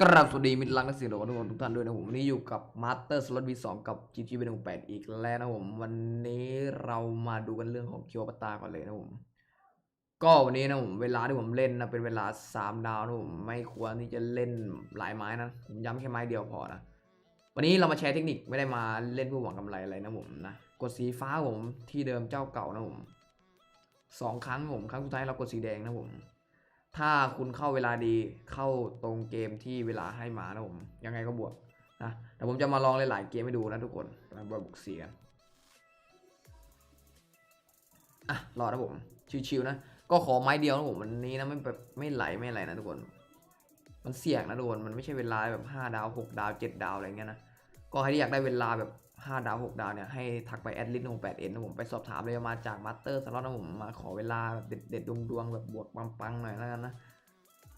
กราบสวัสดีมิตรรักนักเสียงโดทุกคนทุกท่านด้วยนะผมวันนี้อยู่กับ Master Slot V2 กับ GG v 1 8อีกแล้วนะผม วันนี้เรามาดูกันเรื่องของเคียวปตาก่อนเลยนะผม ก็วันนี้นะผมเวลาที่ผมเล่นนะเป็นเวลา3ดาวนะผมไม่ควรที่จะเล่นหลายไม้นะผมย้ำแค่ไม้เดียวพอนะวันนี้เรามาแชร์เทคนิคไม่ได้มาเล่นเพื่อหวังกำไรอะไรนะผมนะกดสีฟ้าผมที่เดิมเจ้าเก่านะผมสองครั้งผมครั้งสุดท้ายเรากดสีแดงนะผม ถ้าคุณเข้าเวลาดีเข้าตรงเกมที่เวลาให้มานะผม ยังไงก็บวกนะแต่ผมจะมาลองหลายๆเกมให้ดูนะทุกคนมาบุกเสียอะรอนะผม ชิวๆนะ ก็ขอไม้เดียวนะผมวันนี้นะไม่แบบไม่ไหลไม่อะไรนะทุกคน มันเสี่ยงนะทุกคน มันไม่ใช่เวลาแบบห้าดาวหกดาวเจ็ดดาวอะไรเงี้ยนะ ก็ใครที่อยากได้เวลาแบบห้าดาวหกดาวเนี่ยให้ทักไปแอดลิสต์ของแปดเอ็นนะผมไปสอบถามเลยมาจากมาสเตอร์สล็อตนะผมมาขอเวลาแบบเด็ดๆดวงๆแบบบวกปังๆหน่อยแล้วกันนะ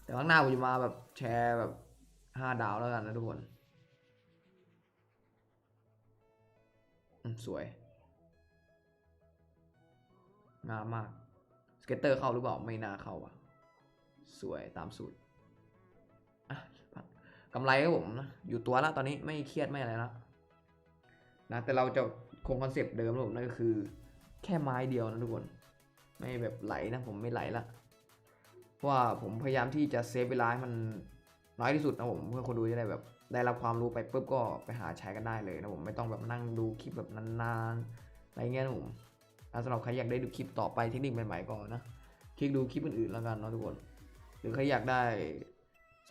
แต่ข้างหน้าผมจะมาแบบแชร์แบบห้าดาวแล้วกันนะทุกคนสวยงามมาก สเก็ตเตอร์เข้าหรือเปล่า ไม่น่าเข้าอะ สวยตามสูตร อะ กำไรครับผมนะอยู่ตัวแล้วตอนนี้ไม่เครียดไม่อะไรแล้วนะแต่เราจะคงคอนเซปต์เดิมนะผมนั่นก็คือ แค่ไม้เดียวนะทุกคน ไม่แบบไหลนะผมไม่ไหลละเพราะว่าผมพยายามที่จะเซฟเวลาให้มันน้อยที่สุดนะผมเพื่อคนดูจะได้แบบ ได้รับความรู้ไปปุ๊บก็ไปหาใช้กันได้เลยนะผมไม่ต้องแบบนั่งดูคลิปแบบนานๆอะไรเงี้ยนะผมอะสำหรับใครอยากได้ดูคลิปต่อไปเทคนิคใหม่ๆก่อนนะคลิกดูคลิปอื่นๆแล้วกันเนาะทุกคน หรือใครอยากได้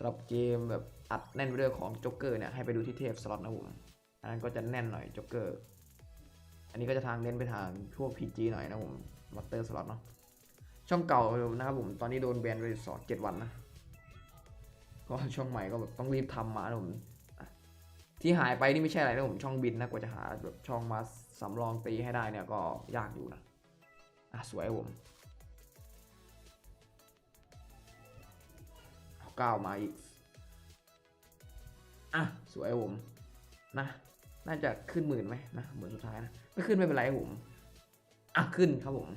สำหรับเกมแบบอัดแน่นไปด้วยของจ็อกเกอร์เนี่ยให้ไปดูที่เทพสล็อตนะผมอันนั้นก็จะแน่นหน่อยจ็อกเกอร์อันนี้ก็จะทางเน้นไปทางพวก PG หน่อยนะผมมัตเตอร์สล็อตเนาะช่องเก่านะครับผมตอนนี้โดนแบนไปสองเจ็ดวันนะก็ช่องใหม่ก็แบบต้องรีบทำมานะผมที่หายไปนี่ไม่ใช่อะไรนะผมช่องบินนะกว่าจะหาแบบช่องมาสำรองตีให้ได้เนี่ยก็ยากอยู่นะอะสวยผม เอาเก้ามาอีก อะ สวยครับผม นะ น่าจะขึ้นหมื่นไหมนะเหมือนสุดท้ายนะ ไม่ขึ้นไม่เป็นไรครับผม อะ ขึ้นครับผม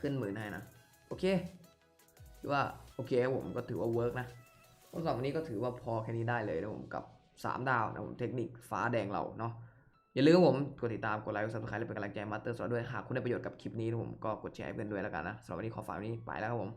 ขึ้นหมื่นให้นะ โอเคถือว่า โอเคครับผมก็ถือว่าเวิร์กนะข้อสอบวันนี้ก็ถือว่าพอแค่นี้ได้เลยนะผมกับ 3 ดาวนะผมเทคนิคฟ้าแดงเราเนาะอย่าลืมครับผมกดติดตามกดไลค์กดซับสไครต์และเป็นกำลังใจมาสเตอร์สอนด้วยหากคุณได้ประโยชน์กับคลิปนี้นะผมก็กดแชร์ให้เพื่อนด้วยแล้วกันนะสำหรับวันนี้ขอฝากวันนี้ไปแล้วครับผม